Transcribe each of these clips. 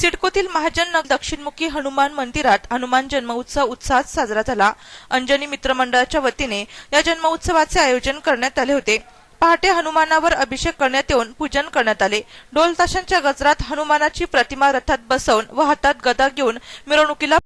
सिडकोतील महाजन दक्षिणमुखी हनुमान मंदिरात हनुमान जन्मोत्सव उत्साहात साजरा झाला. अंजनी मित्रमंडळाच्या वतीने या जन्मोत्सवाचे आयोजन करण्यात आले होते. पहाटे हनुमानावर अभिषेक करण्यात येऊन पूजन करण्यात आले. ढोल ताशांच्या गजरात हनुमानाची प्रतिमा रथात बसवून व हातात गदा घेऊन मिरवणुकीला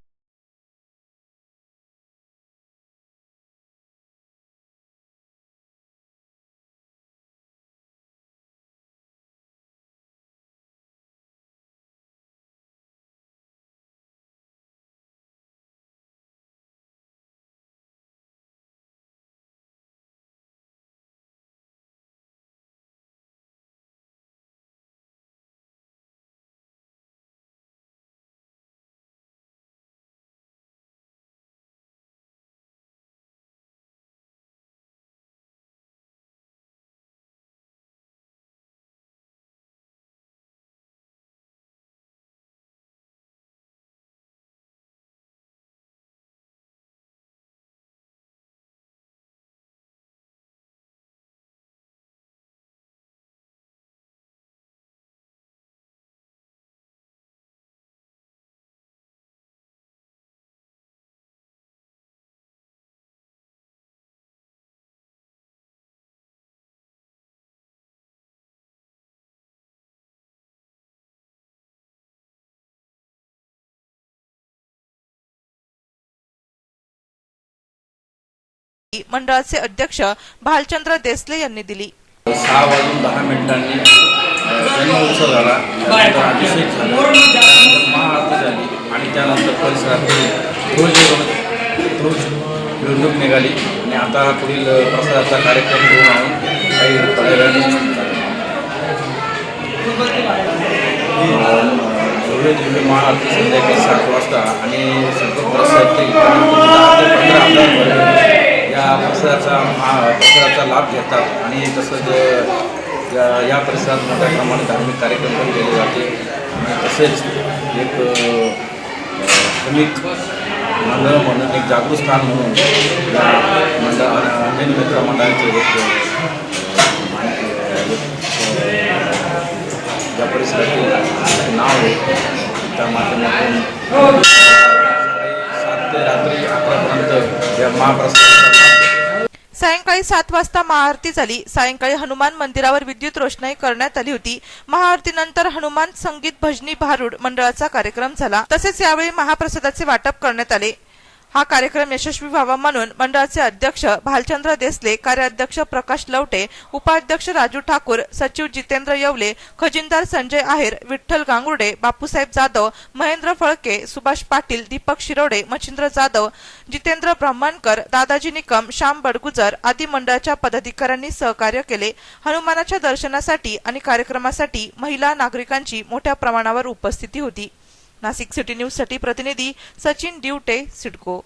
मंडळाचे अध्यक्ष भालचंद्र देसले यांनी दिली. सहा वाजून दहा मिनिटांनी जन्मोत्सव झाला. त्यानंतर अभिषेक झाला. महाआरती झाली. आणि त्यानंतर परिसरातील ध्वज ध्वज मिरवणूक निघाली. आणि आता पुढील प्रसादाचा कार्यक्रम घेऊन आहोत. काही थोड्या वेळाने भव्य महाआरती संध्याकाळी सात वाजता आणि संत प्रसादची ते पंधरा हजार या परिसराचा परिसराचा लाभ घेतात. आणि तसंच या या परिसरात मोठ्या प्रमाणात धार्मिक कार्यक्रम पण केले जाते. आणि तसेच एक धार्मिक मंडळ म्हणून एक जागृत स्थान म्हणून या मंडळ अंजनी मित्र मंडळाचे एक या ज्या परिसरातील नाव आहे. त्या माध्यमातून सात ते रात्री अकरापर्यंत या महाप्रसाद सायंकाळी सात वाजता महाआरती झाली. सायंकाळी हनुमान मंदिरावर विद्युत रोषणाई करण्यात आली होती. महाआरतीनंतर हनुमान संगीत भजनी भारूड मंडळाचा कार्यक्रम झाला. तसेच यावेळी महाप्रसादाचे वाटप करण्यात आले. हा कार्यक्रम यशस्वी व्हावा म्हणून मंडळाचे अध्यक्ष भालचंद्र देसले कार्याध्यक्ष प्रकाश लवटे उपाध्यक्ष राजू ठाकूर सचिव जितेंद्र येवले खजिनदार संजय आहेर विठ्ठल गांगुर्डे बापूसाहेब जाधव महेंद्र फळके सुभाष पाटील दीपक शिरोडे मच्छिंद्र जाधव जितेंद्र ब्राह्मणकर दादाजी निकम श्याम बडगुजर आदी मंडळाच्या पदाधिकाऱ्यांनी सहकार्य केले. हनुमानाच्या दर्शनासाठी आणि कार्यक्रमासाठी महिला नागरिकांची मोठ्या प्रमाणावर उपस्थिती होती. नाशिक सिटी न्यूजसाठी प्रतिनिधी सचिन दिवटे सिडको.